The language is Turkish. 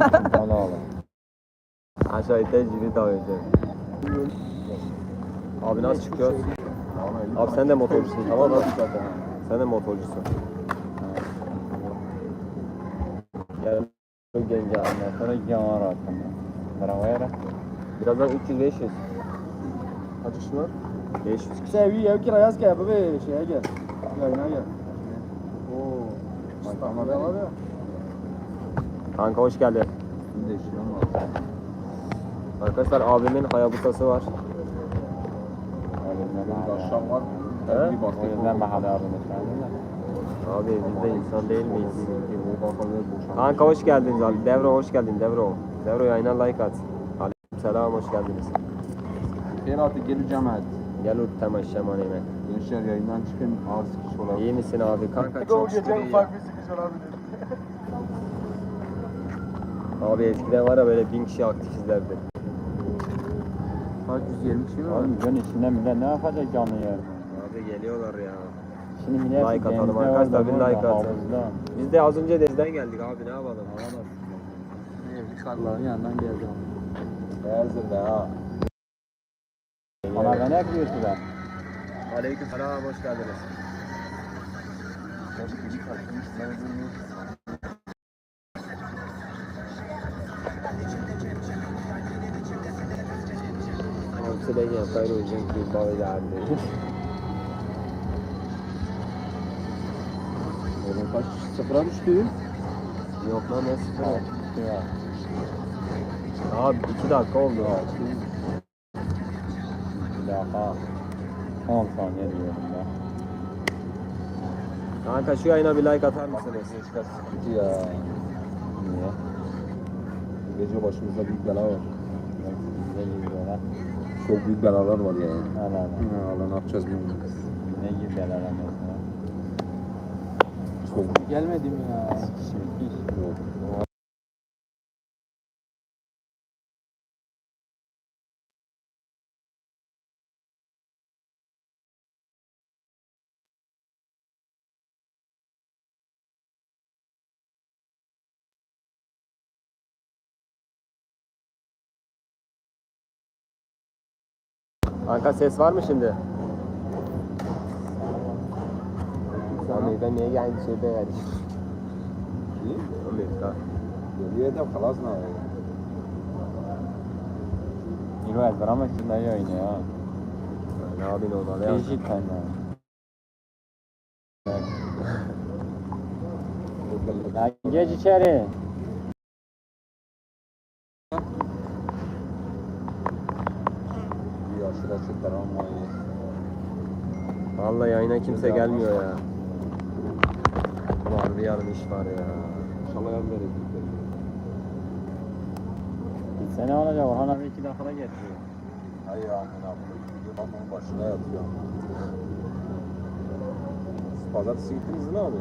Allah Allah. Aşağı tecrübe davet Abi nasıl çıkıyoruz? Abi sen de motorcusun tamam mı? Sen de motorcusun. Gel gence abi. Sonra yamar hakkında. Karavaya Birazdan 300-500. Kaç kişi var? 500. Sen bir ev kirayaz gel be şeye gel. Yayına gel. Oo. İstanbul'da var ya. Kanka hoş geldin. Arkadaşlar abimin Hayabusa'sı var. Akşam var. He? O yüzden mahalle abimiz Abi biz de insan değil miyiz? Kanka hoş geldiniz abi. Devro hoş geldin Devro. Devro yayına like at. Aleykümselam hoş geldiniz. Ferhat'ı geleceğim hadi. Gel ut temaşa maneme. Gençler yayından çıkın. Ağır sıkış olabilir. İyi misin abi? Kanka çok gece şükür iyi. ufak bir sıkıcı olabilir. Abi eskiden var ya böyle bin kişi aktif izlerdi. Kaç 120 kişi mi var? Oğlum gün içinde millet ne yapacak canlı yer? Abi geliyorlar ya. Şimdi millet Like atalım arkadaşlar, bir like havuzda. Biz de az önce denizden geldik abi ne yapalım? Karların yanından geleceğim. Beyazdır be ha. Ama ben hep YouTube'a. Aleykümselam hoş geldiniz. Abi de yapar o yüzden ki böyle abi. Oğlum kaç sıfıra düştü? Yok lan ne sıfır? Ya. Abi iki dakika oldu. Bir daha 10 saniye diyorum ben. Kanka şu yayına bir like atar mısınız? Sıkıntı ya. Niye? Gece başımızda büyük bela var. Bize giriyorlar. Çok büyük belalar var ya. Allah Allah. Allah ne yapacağız bilmiyorum. Ne gibi belalar mesela? Çok Gelmedim ya. Yok. Kanka ses var mı şimdi? Amerika niye geldi şeyde yani? İyi. Amerika. Geliyor da kalas ne ya? Yürü ezber ama şimdi iyi oynuyor ha. Ne yapayım normal ya? Değişik kaynağı. Ya geç içeri. Aşırı açıklar ama. Vallahi yayına kimse gelmiyor ya. Var bir yarın iş var ya. İnşallah yarın veririz. Gitse ne olacak? Orhan abi iki dakikada getiriyor. Hayır amına koyayım. Adamın başına yatıyor. Pazartesi gittiniz mi abi?